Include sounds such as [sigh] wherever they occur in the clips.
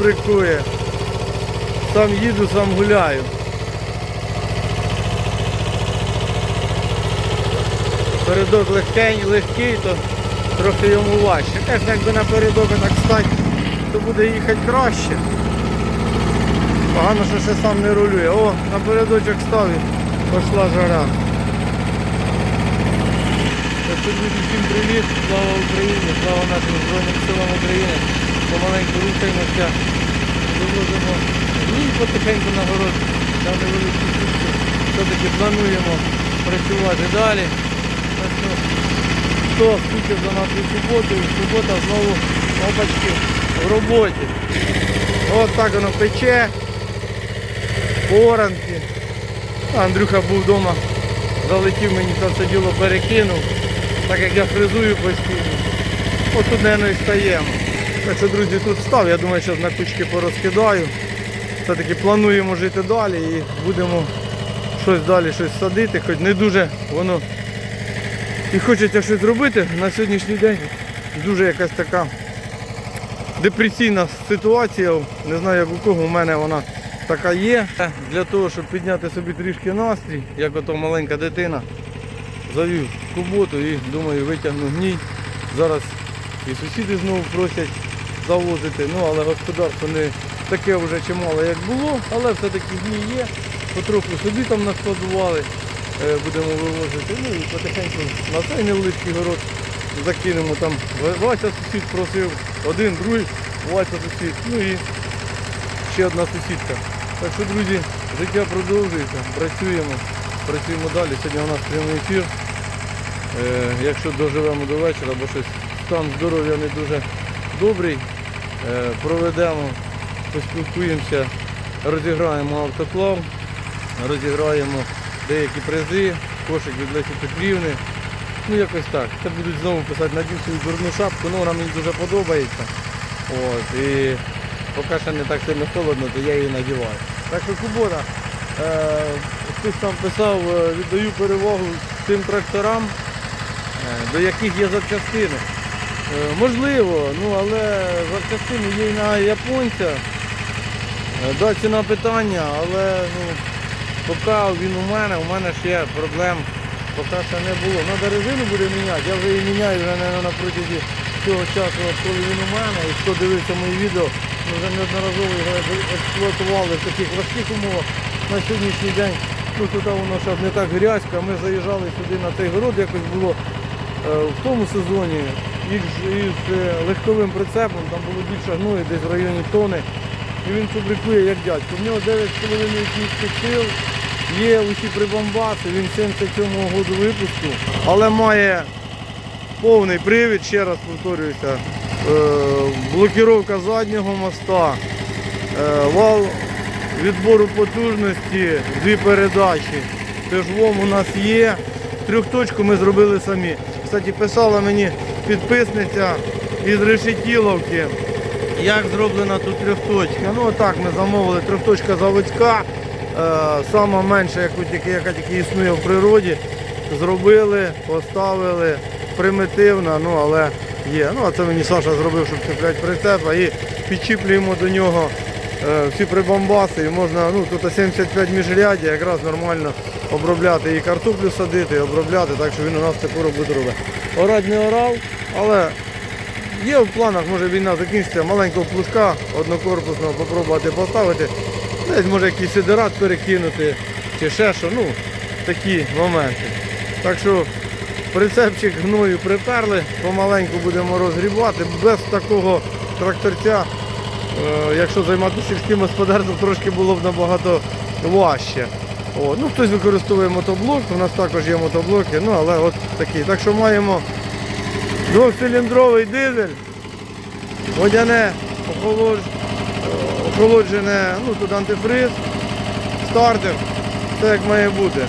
субрикує. Сам їду, сам гуляю. Передок легкий, легкий, то трохи йому важче. Звісно, якби на передок так стати, то буде їхати краще. Погано, що ще сам не рулює. О, на передочок став і пішла жара. Так всім привіт, слава Україні, слава нашим Збройним силам України. Помаленьку рухаємося, вивозимо і потихеньку на город. Там невеличкі сутки. Все-таки плануємо працювати далі. Так що, хто скучив за нашою суботою, субота знову опачки в роботі. От так воно пече, поранки. Андрюха був вдома, залетів мені це все діло перекинув, так як я фризую постійно. От тут, і стаємо. Так друзі, тут став, я думаю, що на кучки порозкидаю. Все-таки плануємо жити далі і будемо щось далі щось садити, хоч не дуже воно і хочеться щось зробити. На сьогоднішній день дуже якась така депресійна ситуація. Не знаю, як у кого, у мене вона така є. Для того, щоб підняти собі трішки настрій, як ото маленька дитина, завів куботу і думаю, витягну гній. Зараз і сусіди знову просять завозити, ну але господарство не таке вже чимало, як було, але все-таки гній є. Потроху собі там наскладували, е, будемо вивозити. Ну і потихеньку на цей невеличкий город закинемо там. Вася сусід просив, один, другий, Вася сусід. Ну і ще одна сусідка. Так що, друзі, життя продовжується, працюємо, працюємо далі. Сьогодні у нас прямий ефір. Е, якщо доживемо до вечора, бо щось стан здоров'я не дуже добрий, проведемо, поспілкуємося, розіграємо автоклав, розіграємо деякі призи, кошик від Лесі Петрівни. Ну якось так. Це будуть знову писати надів свою дурну шапку, ну вона мені дуже подобається. От, і поки ще не так сильно холодно, то я її надіваю. Так що Кубота, е, хтось там писав, е, віддаю перевагу тим тракторам, е, до яких є запчастини. Е, можливо, ну але запчастини є на японця. Е, Да, ціна питання, але ну, поки він у мене, у мене ще проблем поки ще не було. Треба резину буде міняти, я вже її міняю вже мабуть, на протязі цього часу, коли він у мене. І хто дивився мої відео, ми вже неодноразово його експлуатували в таких важких умовах на сьогоднішній день. Ну тут воно зараз не так грязько, ми заїжджали сюди на цей город, якось було е, в тому сезоні із, із е, легковим прицепом, там було більше гною, десь в районі тони. І він фабрикує як дядько. В нього 9,5 кінських сил, є усі прибамбаси, він 77-го року випуску, але має повний привід, ще раз повторююся, е, блокіровка заднього моста, е, вал відбору потужності, дві передачі. Тижвом у нас є. Трьохточку ми зробили самі. Кстати, писала мені підписниця із Решетіловки, як зроблена тут трьохточка. Ну отак ми замовили трьохточка заводська, е, сама менша, яка тільки існує в природі. Зробили, поставили, примітивна, ну але є. Ну а це мені Саша зробив, щоб цепляти прицепа і підчіплюємо до нього всі прибамбаси. І можна, ну тут 75 міжряддя, якраз нормально обробляти і картоплю садити, і обробляти, так що він у нас таку роботу робить. Орать не орав, але Є в планах, може війна закінчиться, маленького плужка однокорпусного попробувати поставити. Десь може якийсь сидерат перекинути чи ще що, ну, такі моменти. Так що прицепчик гною приперли, помаленьку будемо розгрібати. Без такого тракторця, е, якщо займатися сільським господарством, трошки було б набагато важче. О, ну, хтось використовує мотоблок, у нас також є мотоблоки, ну але от такі. Так що маємо Двохциліндровий дизель, водяне охолоджене, ну тут антифриз, стартер, все як має бути.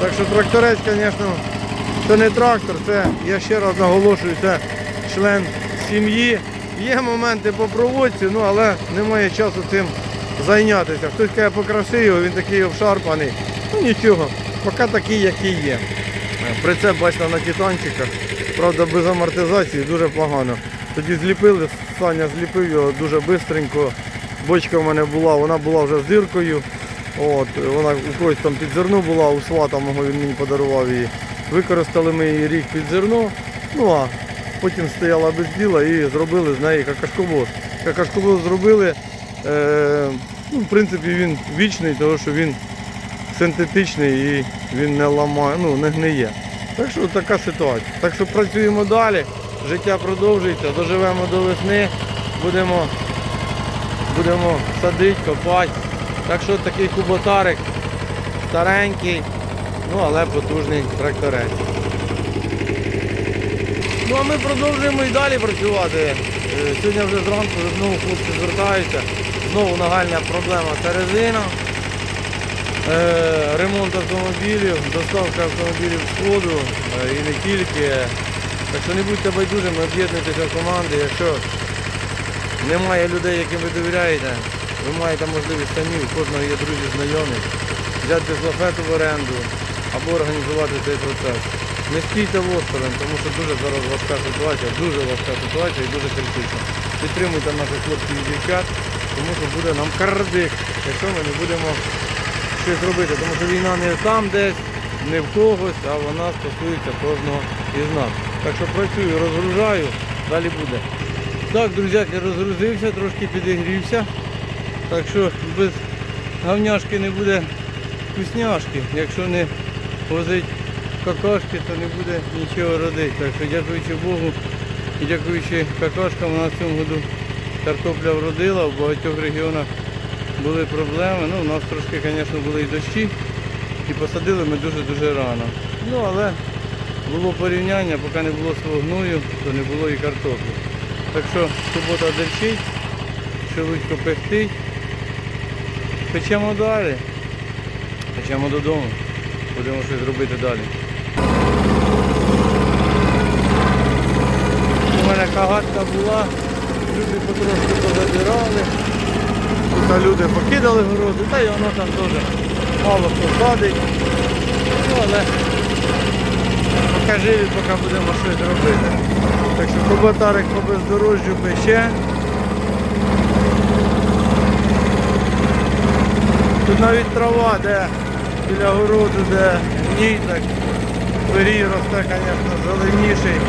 Так що тракторець, звісно, це не трактор, це, я ще раз наголошую, це член сім'ї. Є моменти по проводці, ну але немає часу цим зайнятися. Хтось каже, покраси його, він такий обшарпаний. Ну нічого, поки такий, який є. Прицеп бачите на титанчиках, правда без амортизації дуже погано. Тоді зліпили, Саня зліпив його дуже швидко Бочка в мене була, вона була вже з диркою. От, вона у когось там під зерно була, у свата мого він мені подарував її. Використали ми її рік під зерно. Ну а потім стояла без діла і зробили з неї какашковоз. Какашковоз зробили. Е, ну, в принципі, він вічний, тому що він синтетичний і він не ламає, ну не гниє. Так що така ситуація. Так що працюємо далі, життя продовжується, доживемо до весни, будемо, будемо садити, копати. Так що такий куботарик старенький, ну але потужний тракторець. Ну а ми продовжуємо і далі працювати. Е, Сьогодні вже зранку знову хлопці звертаються. Знову нагальна проблема це резина. Е, ремонт автомобілів, доставка автомобілів з сходу е, і не тільки. Так що не будьте байдужими, об'єднуйтеся команди. Якщо немає людей, яким ви довіряєте, ви маєте можливість самі, у кожного є друзі, знайомі, взяти злофету в оренду або організувати цей процес. Не стійте в осторонь, тому що дуже зараз важка ситуація, дуже важка ситуація і дуже критична. Підтримуйте наших хлопців і дівчат, тому що буде нам кардик, якщо ми не будемо щось робити. Тому що війна не там десь, не в когось, а вона стосується кожного із нас. Так що працюю, розгружаю, далі буде. Так, друзяки, розгрузився, трошки підігрівся. Так що без гавняшки не буде вкусняшки. Якщо не возить какашки, то не буде нічого родити. Так що дякуючи Богу і дякуючи какашкам, у нас в цьому году картопля вродила, в багатьох регіонах були проблеми. Ну, у нас трошки, звісно, були і дощі. І посадили ми дуже-дуже рано. Ну, але було порівняння, поки не було свого гною, то не було і картоплі. Так що субота дерчить, шелудько пехтить. Печемо далі. Печемо додому. Будемо щось робити далі. Мене була, люди потрошки позабирали. Тут люди покидали городи, та й воно там теж мало хто. Ну, але поки живі, поки будемо щось робити. Так що кубатарик по бездорожжю пече. Тут навіть трава, де біля городу, де гній, так пирій росте, звісно, зеленіший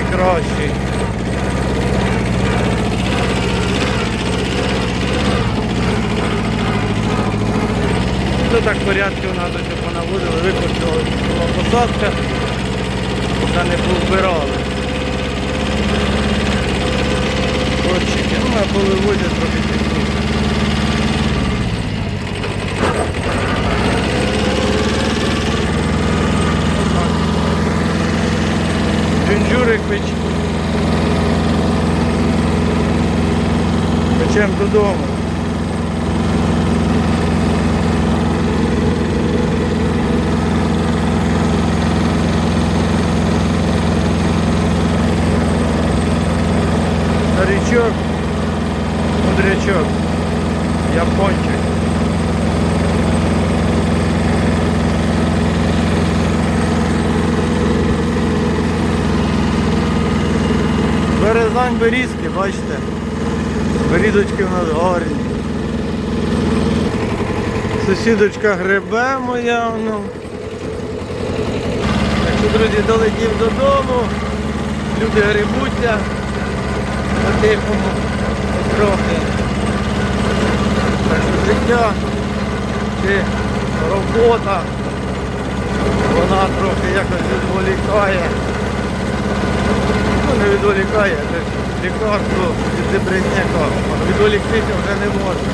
і кращий. Це так порядки у нас ось понаводили, викопали була посадка, поки не повбирали. Горчики, ну а повиводять трохи пізніше. Джунджурик печ. Печем додому. Старичок, мудрячок, япончик. Березань берізки, бачите. Берізочки в нас гарні. Сусідочка гребе моя. Ну. Так що, друзі, долетів додому. Люди грибуться. По-тихому, трохи. Життя чи робота, вона трохи якось відволікає. Ну, не відволікає, це лікарство від дебринняка. Відволіктися вже не можна.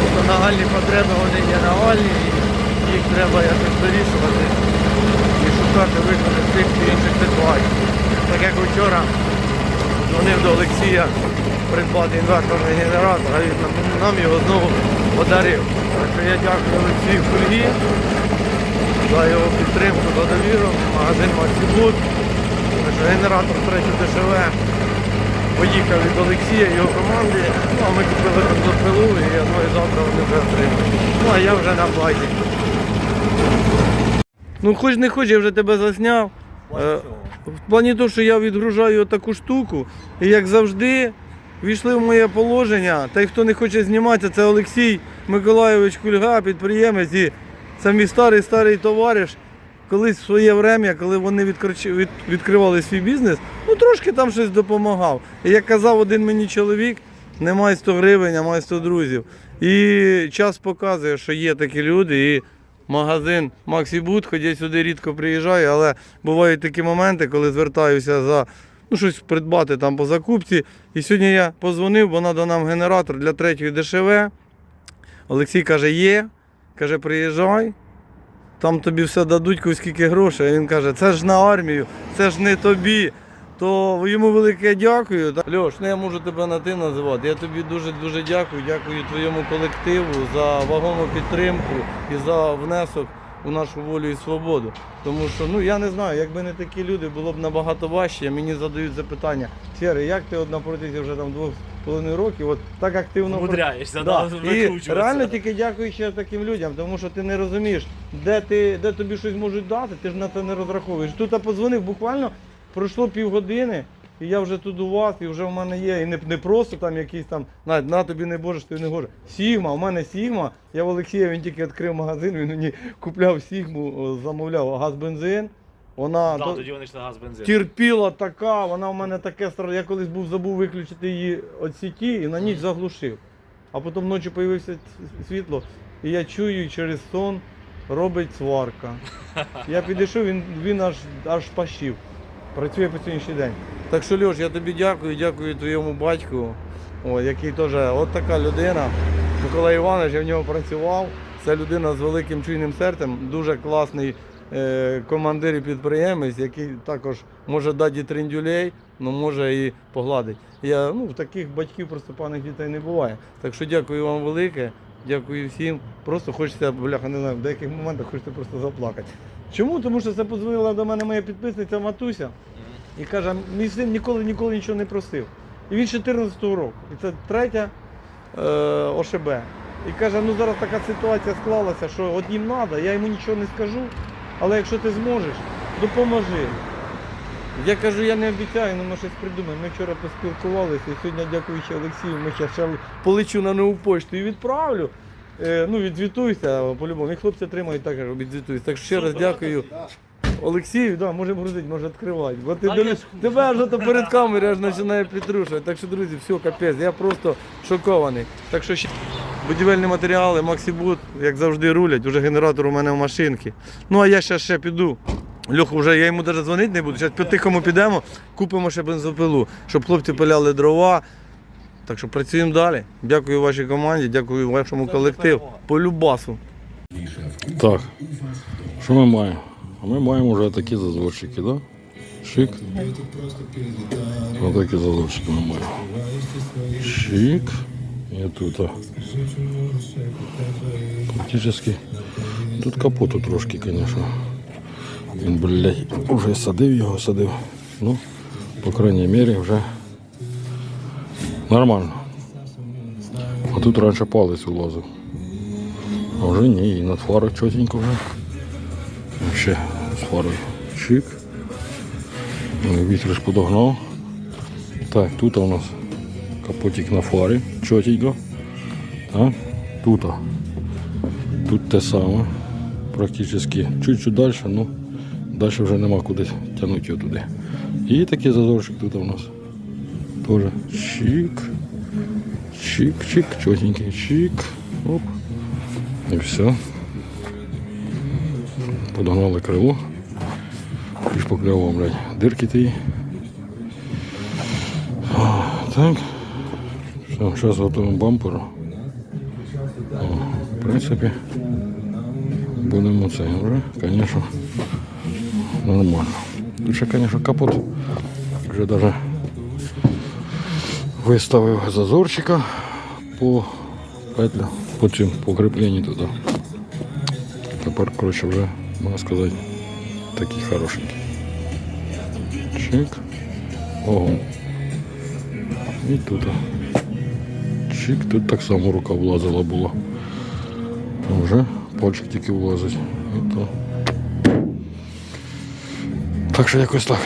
Тобто нагальні потреби вони є нагальні і їх треба якось вирішувати і шукати виходи з тих чи інших ситуацій. Так як вчора дзвонив до Олексія придбати інверторний генератор, а він нам, його знову подарив. Так що я дякую Олексію Фульгі за його підтримку, за довіру, магазин що генератор третій ДШВ поїхав від Олексія і його команди. Ну, а ми купили бензопилу і я думаю, завтра вони вже отримають. Ну а я вже на базі. Ну хоч не хоч, я вже тебе засняв. Е, В плані того, що я відгружаю таку штуку, і як завжди, війшли в моє положення. Та й хто не хоче зніматися, це Олексій Миколайович Кульга, підприємець і це старий старий товариш. Колись в своє время, коли вони відкривали свій бізнес, ну трошки там щось допомагав. І як казав один мені чоловік, не май 100 гривень, а май 100 друзів. І час показує, що є такі люди, і магазин Максі Бут, хоч я сюди рідко приїжджаю, але бувають такі моменти, коли звертаюся за ну, щось придбати там по закупці. І сьогодні я позвонив, бо надо нам генератор для третьої ДШВ. Олексій каже, є. Каже, приїжджай. Там тобі все дадуть, скільки грошей. А він каже, це ж на армію, це ж не тобі. То йому велике дякую. Льош, ну я можу тебе на ти називати. Я тобі дуже дуже дякую. Дякую твоєму колективу за вагому підтримку і за внесок у нашу волю і свободу. Тому що ну я не знаю, якби не такі люди, було б набагато важче. Мені задають запитання, Сєре, як ти от на протязі вже там двох з половиною років, от так активно Мудряєшся, Да. да, І реально тільки дякуючи таким людям, тому що ти не розумієш, де ти, де тобі щось можуть дати, ти ж на це не розраховуєш. Тут я подзвонив, буквально пройшло півгодини, і я вже тут у вас, і вже в мене є. І не, не просто там якийсь там, на, на тобі не боже, що ти не гоже. Сігма, у мене Сігма. Я в Олексія, він тільки відкрив магазин, він мені купляв Сігму, замовляв газ бензин. Вона Да, до- тоді вони йшли газ бензин. терпіла така, вона в мене таке стра- Я колись був забув виключити її від сіті і на ніч заглушив. А потім ночі з'явився світло, і я чую через сон робить сварка. [laughs] Я підійшов, він, він аж, аж пащив. Працює по сьогоднішній день. Так що, Льош, я тобі дякую, дякую твоєму батьку, о, який теж от така людина. Микола Іванович, я в нього працював. Це людина з великим чуйним серцем, дуже класний е, командир і підприємець, який також може дати трендюлей, але може і погладить. Я, ну, таких батьків просто поганих дітей не буває. Так що дякую вам велике, дякую всім. Просто хочеться, бляха, не знаю, в деяких моментах хочеться просто заплакати. Чому? Тому що це подзвонила до мене моя підписниця Матуся і каже, мій син ніколи ніколи нічого не просив. І він з 14-го року. І це третя е, ОШБ. І каже, ну зараз така ситуація склалася, що от їм треба, я йому нічого не скажу, але якщо ти зможеш, допоможи. Я кажу, я не обіцяю, але ми щось придумаємо. Ми вчора поспілкувалися, і сьогодні, дякуючи Олексію, ми ще, полечу на нову пошту і відправлю. Е, ну, відзвітуйся по-любому. І хлопці тримають так, відзвітуюся. Так що ще раз дякую. Олексію, да, можемо грузити, може відкривати. Бо ти я тебе аж ото перед камерою аж починає підтрушувати. Так що, друзі, все, капець, я просто шокований. Так що ще будівельні матеріали, Максибут, як завжди, рулять, уже генератор у мене в машинці. Ну а я ще ще піду. Льоху, вже я йому навіть дзвонити не буду. Зараз по-тихому підемо, купимо ще бензопилу, щоб хлопці пиляли дрова. Так що працюємо далі. Дякую вашій команді, дякую вашому колективу. По любасу. Так, що ми маємо? А ми маємо вже такі зазорчики, да? Шик. Ось такі зазорчики ми маємо. Шик. І тут. Практически. Тут капоту трошки, звісно. Він, блядь, вже садив його, садив. Ну, по крайній мірі, вже нормально. А тут раніше палець улазив. А вже ні, і над фарою чотенько вже. Ще з фарою чик. Ну, Вітер ж подогнав. Так, тут у нас капотик на фарі, чотенько. Так, тут. Тут те саме. Практично чуть-чуть далі, ну далі вже нема куди тягнути його туди. І такий зазорчик тут у нас. Тоже чик. Чик-чик, чотенький чик. Оп. І все. Подогнали крило. І ж по крилу, блядь, дирки ті. О, Так. Все, зараз готуємо бамперу. О, в принципі, будемо це вже, звісно, нормально. Тут ще, звісно, капот. Вже навіть виставив зазорчика по петлю, по цим по кріпленню туди. Тепер, коротше, вже, можна сказати, такий хорошенький. Чик. Ого. І тут. Чик, тут так само рука влазила була. А Вже пальчик тільки влазить. І то. Так що якось так.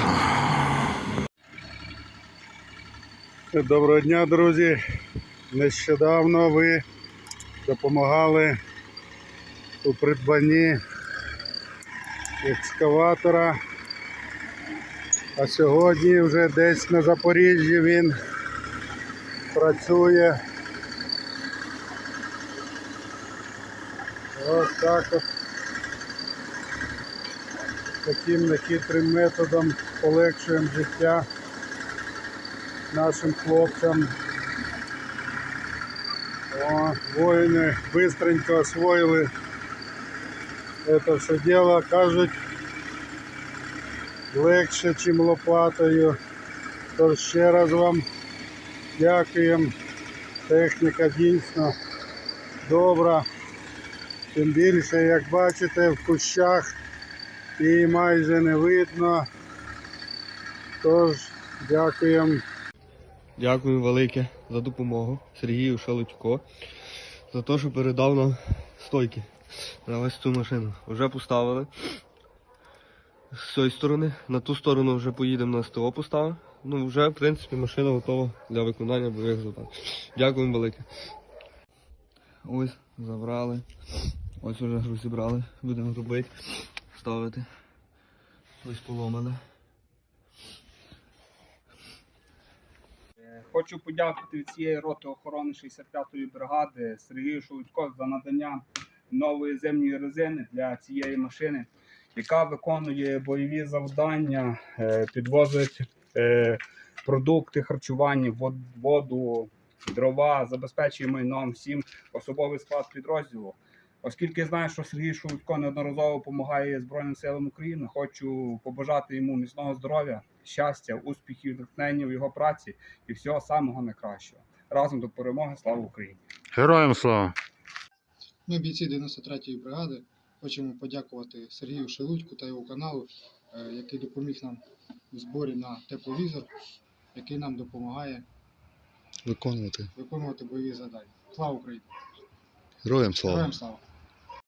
Доброго дня, друзі. Нещодавно ви допомагали у придбанні екскаватора. А сьогодні вже десь на Запоріжжі він працює. Ось так от. Таким нехитрим методом полегшуємо життя нашим хлопцям. О, воїни быстренько освоїли це все діло. Кажуть, легше, ніж лопатою. Тож ще раз вам дякуємо. Техніка дійсно добра. Тим більше, як бачите, в кущах її майже не видно. Тож дякуємо. Дякую велике за допомогу Сергію Шалудько за те, що передав нам стойки на ось цю машину. Вже поставили з цієї сторони. На ту сторону вже поїдемо на СТО поставимо. Ну, вже, в принципі, машина готова для виконання бойових завдань. Дякуємо велике. Ось, забрали. Ось вже розібрали. Будемо робити, ставити. Ось поломане. Хочу подякувати від цієї роти охорони 65-ї бригади Сергію Шелудько за надання нової зимньої резини для цієї машини, яка виконує бойові завдання, е, підвозить е, продукти харчування, воду, дрова, забезпечує майном всім особовий склад підрозділу. Оскільки я знаю, що Сергій Шелудько неодноразово допомагає Збройним силам України, хочу побажати йому міцного здоров'я, щастя, успіхів, натхнення в його праці і всього самого найкращого. Разом до перемоги, слава Україні! Героям слава! Ми, бійці 93-ї бригади, хочемо подякувати Сергію Шелудьку та його каналу, е, який допоміг нам у зборі на тепловізор, який нам допомагає виконувати. виконувати бойові завдання. Слава Україні! Героям слава! Героям слава!